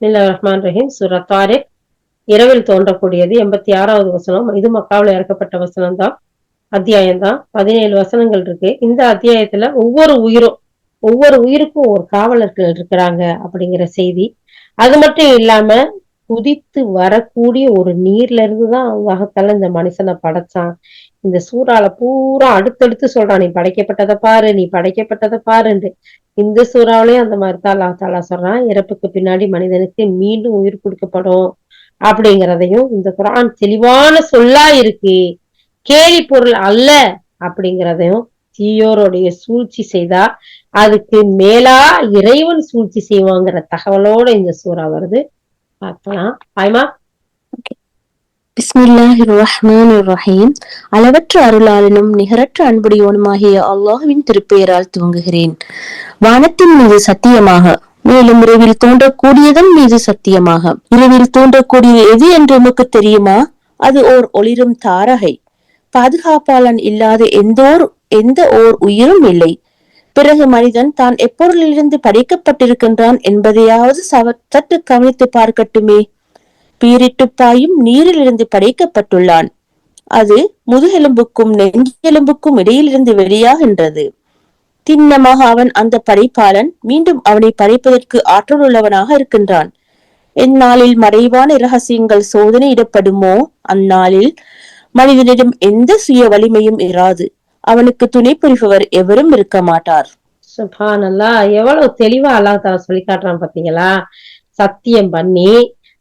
பிஸ்மில்லா ரஹ்மான் ரஹீம் சூரா தாரிக். இரவில் தோன்றக்கூடியது எண்பத்தி ஆறாவது வசனம். இது மக்காவில் இறக்கப்பட்ட வசனம் தான் அத்தியாயம் தான் பதினேழு வசனங்கள் இருக்கு. இந்த அத்தியாயத்துல ஒவ்வொரு உயிரும் ஒவ்வொரு உயிருக்கும் ஒரு காவலர்கள் இருக்கிறாங்க அப்படிங்கிற செய்தி. அது மட்டும் இல்லாம குதித்து வரக்கூடிய ஒரு நீர்ல இருந்துதான் அல்லாஹத்தால இந்த மனுஷனை படைச்சான். இந்த சூறால பூரா அடுத்தடுத்து சொல்றான் நீ படைக்கப்பட்டதை பாரு நீ படைக்கப்பட்டதை பாருன்னு இந்த சூறாவிலையும் அந்த மாதிரி தான் தாலா சொல்றான். இறப்புக்கு பின்னாடி மனிதனுக்கு மீண்டும் உயிர் கொடுக்கப்படும் அப்படிங்கிறதையும் இந்த குரான் தெளிவான சொல்லா இருக்கு. கேலி பொருள் அல்ல அப்படிங்கிறதையும் தீயோருடைய சூழ்ச்சி செய்தா அதுக்கு மேலா இறைவன் சூழ்ச்சி செய்வாங்கிற தகவலோட இந்த சூறா வருது. பார்க்கலாம். ஆய்மா ரஹீம் அளவற்ற அருளாளனும் நிகரற்ற அன்புடையவனுமாகிய அல்லாஹுவின் திருப்பெயரால் துவங்குகிறேன். வானத்தின் மீது சத்தியமாக மேலும் இரவில் தோன்றக்கூடியதன் மீது சத்தியமாக. இரவில் தோன்றக்கூடிய எது என்று உமக்கு தெரியுமா? அது ஓர் ஒளிரும் தாரகை. பாதுகாப்பாளன் இல்லாத எந்தோர் எந்த ஓர் உயிரும் இல்லை. பிறகு மனிதன் தான் எப்பொருளிலிருந்து படைக்கப்பட்டிருக்கின்றான் என்பதையாவது சற்று கவனித்து பார்க்கட்டுமே. பீரிட்டு பாயும் நீரிலிருந்து படைக்கப்பட்டுள்ளான். அது முதுகெலும்புக்கும் நெஞ்செலும்புக்கும் இடையிலிருந்து வெளியாகின்றது. திண்ணமாக அவன் அந்த படைப்பாளன் மீண்டும் அவனை படைப்பதற்கு ஆற்றல் உள்ளவனாக இருக்கின்றான். எந்நாளில் மறைவான இரகசியங்கள் சோதனையிடப்படுமோ அந்நாளில் மனிதனிடம் எந்த சுய வலிமையும் இராது. அவனுக்கு துணை புரிபவர் எவரும் இருக்க மாட்டார். சுபானல்லா எவ்வளவு தெளிவா அல்லாஹ் சொல்லி காட்டுறான் பாத்தீங்களா? சத்தியம் பண்ணி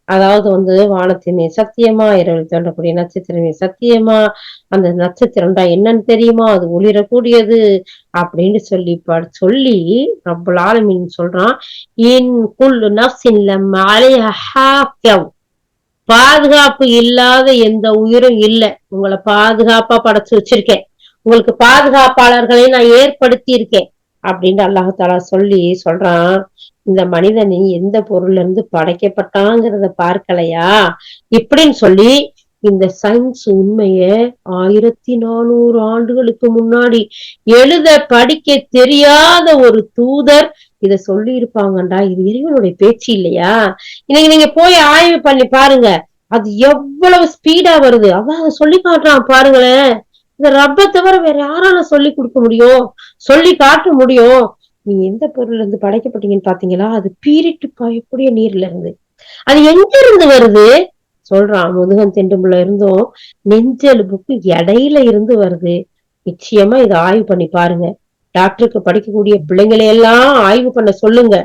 அதாவது வந்து வானத்தின் சத்தியமா இரவில் தோன்றக்கூடிய நட்சத்திரமே சத்தியமா அந்த நட்சத்திரம்டா என்னன்னு தெரியுமா? அது ஒளிரக்கூடியது அப்படின்னு சொல்லி ப- சொல்லி ரப்பல் மீன் சொல்றான் இன் குல்லு நஃப்ஸின் பாதுகாப்பு இல்லாத எந்த உயிரும் இல்லை. உங்களை பாதுகாப்பா படைச்சு வச்சிருக்கேன். உங்களுக்கு பாதுகாப்பாளர்களை நான் ஏற்படுத்தி இருக்கேன் அப்படின்னு அல்லாஹத்தால சொல்லி சொல்றான். இந்த மனிதன் எந்த பொருள்ல இருந்து படைக்கப்பட்டாங்கிறத பார்க்கலையா? இப்படின்னு சொல்லி இந்த சயின்ஸ் உண்மைய ஆயிரத்தி நானூறு ஆண்டுகளுக்கு முன்னாடி எழுத படிக்க தெரியாத ஒரு தூதர் இத சொல்லி இருப்பாங்கண்டா இது இறைவனுடைய பேச்சு இல்லையா? இன்னைக்கு நீங்க போய் ஆய்வு பண்ணி பாருங்க. அது எவ்வளவு ஸ்பீடா வருது. அதான் சொல்லி காட்டுறான் பாருங்களேன். இந்த ரப்ப தவிர வேற யாரால சொல்லி கொடுக்க முடியும்? சொல்லி காட்ட முடியும். நீங்க எந்த பொருள்ல இருந்து படைக்கப்பட்டீங்கன்னு பாத்தீங்களா? அது பீரிட்டு பாயக்கூடிய நீர்ல இருந்து. அது எங்க இருந்து வருது? சொல்றான் முதுகன் தெண்டும்புல இருந்தும் நெஞ்செலும்புக்கு இடையில இருந்து வருது. நிச்சயமா இதை ஆய்வு பண்ணி பாருங்க. டாக்டருக்கு படிக்கக்கூடிய பிள்ளைங்களை எல்லாம் ஆய்வு பண்ண சொல்லுங்க.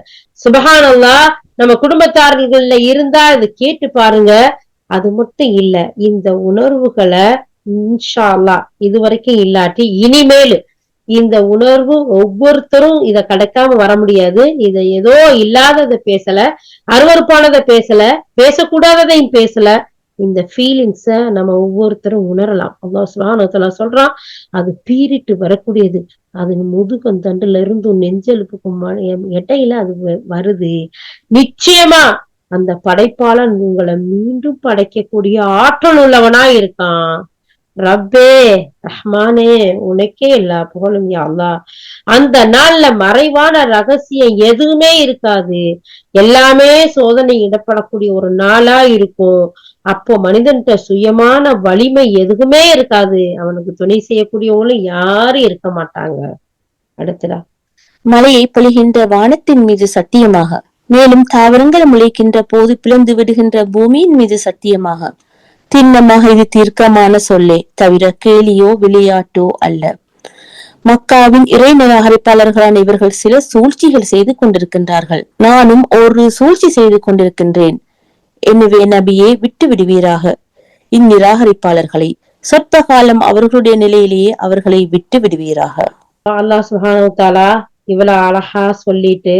சுபகானந்தா நம்ம குடும்பத்தார்கள்ல இருந்தா இதை கேட்டு பாருங்க. அது மட்டும் இல்ல இந்த உணர்வுகளை இன்ஷா அல்லாஹ் இது வரைக்கும் இல்லாட்டி இனிமேல் இந்த உணர்வு ஒவ்வொருத்தரும் இத கிடைக்காம வர முடியாது. இத ஏதோ இல்லாததை பேசல அருவருப்பானதை பேசல பேசக்கூடாததையும் பேசல. இந்த ஃபீலிங்ஸ நம்ம ஒவ்வொருத்தரும் உணரலாம். அல்லாஹ் சுப்ஹானஹு சொல்றான் அது பீறிட்டு வரக்கூடியது. அது முதுகந்தண்டுல இருந்தும் நெஞ்செலுப்புக்கும் ம- இடையில அது வ- வருது. நிச்சயமா அந்த படைப்பாளன் உங்களை மீண்டும் படைக்கக்கூடிய ஆற்றல் உள்ளவனா இருக்கான். ரப்பே ரஹ்மானே உனக்கே எல்லா புகழும் யாழ்லா அந்த நாள்ல மறைவான ரகசியம் எதுவுமே இருக்காது. எல்லாமே சோதனை இடப்படக்கூடிய ஒரு நாளா இருக்கும். அப்போ மனிதன்கிட்ட சுயமான வலிமை எதுவுமே இருக்காது. அவனுக்கு துணை செய்யக்கூடியவங்களும் யாரும் இருக்க மாட்டாங்க. அடுத்ததா. மலையை பொழிகின்ற வானத்தின் மீது சத்தியமாக. மேலும் தாவரங்கள் முளைக்கின்ற போது பிளந்து விடுகின்ற பூமியின் மீது சத்தியமாக. திண்ணமாக இது தீர்க்கமான சொல்லே தவிர கேலியோ விளையாட்டோ அல்ல. மக்காவின் இறை நிராகரிப்பாளர்களான இவர்கள் சில சூழ்ச்சிகள் செய்து கொண்டிருக்கின்றார்கள். நானும் ஒரு சூழ்ச்சி செய்து கொண்டிருக்கின்றேன். எனவே நபியே விட்டு விடுவீராக இந்நிராகரிப்பாளர்களை சொற்ப காலம் அவர்களுடைய நிலையிலேயே அவர்களை விட்டு விடுவீராக அல்லாஹ் சுஹானு தாலா இவ்வளவு அழகா சொல்லிட்டு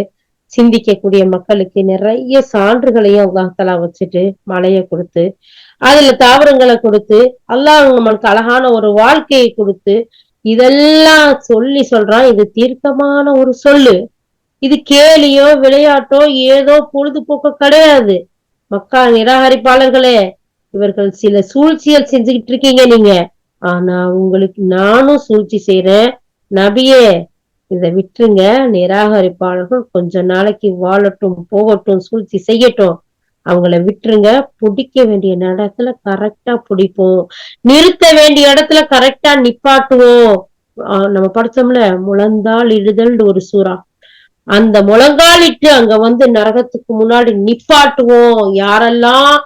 சிந்திக்கக்கூடிய மக்களுக்கு நிறைய சான்றுகளையும் அல்லாஹலா வச்சுட்டு மழையை கொடுத்து அதுல தாவரங்களை கொடுத்து அல்லாஹ் நம்மளுக்கு அழகான ஒரு வாழ்க்கையை கொடுத்து இதெல்லாம் சொல்லி சொல்றான். இது தீர்க்கமான ஒரு சொல்லு. இது கேலியோ விளையாட்டோ ஏதோ பொழுதுபோக்கோ கிடையாது. மக்கா நிராகரிப்பாளர்களே இவர்கள் சில சூழ்ச்சிகள் செஞ்சுக்கிட்டு இருக்கீங்க நீங்க. ஆனா உங்களுக்கு நானும் சூழ்ச்சி செய்றேன். நபியே இதை விட்டுருங்க. நிராகரிப்பாளர்கள் கொஞ்ச நாளைக்கு வாழட்டும் போகட்டும் சூழ்ச்சி செய்யட்டும். அவங்கள விட்டுருங்க. பிடிக்க வேண்டிய இடத்துல கரெக்டா பிடிப்போம். நிறுத்த வேண்டிய இடத்துல கரெக்டா நிப்பாட்டுவோம். ஆஹ் நம்ம படிச்சோம்ல முழந்தாள் இடுதல் ஒரு சூறா. அந்த முழங்காலிட்டு அங்க வந்து நரகத்துக்கு முன்னாடி நிப்பாட்டுவோம். யாரெல்லாம்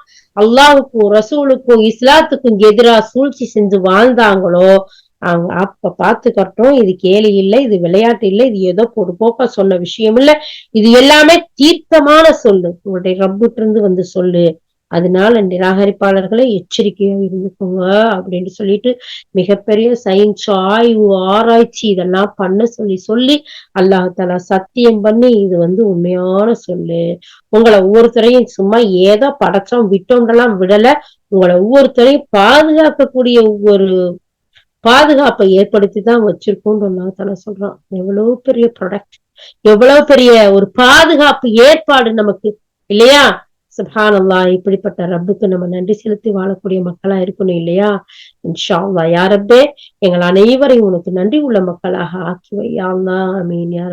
அல்லாவுக்கும் ரசூலுக்கும் இஸ்லாத்துக்கும் எதிரா சூழ்ச்சி செஞ்சு வாழ்ந்தாங்களோ அவங்க அப்ப பாத்துக்கட்டும் இது கேலி இல்ல இது விளையாட்டு இல்ல இது ஏதோ பொதுப்போக்கா சொன்ன விஷயம் இல்ல. இது எல்லாமே தீர்க்கமான சொல்லு. உங்களுடைய ரப்புட்டு இருந்து வந்து சொல்லு. அதனால நிராகரிப்பாளர்களை எச்சரிக்கையா இருந்துக்கோங்க அப்படின்னு சொல்லிட்டு மிகப்பெரிய சயின்ஸ் ஆய்வு ஆராய்ச்சி இதெல்லாம் பண்ண சொல்லி சொல்லி அல்லாஹால சத்தியம் பண்ணி இது வந்து உண்மையான சொல்லு. உங்களை ஒவ்வொருத்தரையும் சும்மா ஏதோ படைச்சோம் விட்டோம்லாம் விடல. உங்களை ஒவ்வொருத்தரையும் பாதுகாக்கக்கூடிய ஒவ்வொரு பாதுகாப்பை ஏற்படுத்தி தான் வச்சிருக்கோம்னு அல்லாஹால சொல்றான். எவ்வளவு பெரிய ப்ராடக்ட் எவ்வளவு பெரிய ஒரு பாதுகாப்பு ஏற்பாடு நமக்கு இல்லையா? சுபானல்லா இப்படிப்பட்ட ரப்புக்கு நம்ம நன்றி செலுத்தி வாழக்கூடிய மக்களா இருக்கணும் இல்லையா? இன்ஷா அல்லாஹ் யா எங்கள் அனைவரையும் உனக்கு நன்றி உள்ள மக்களாக ஆக்கி வையா அல்லாஹ் அமீன் யா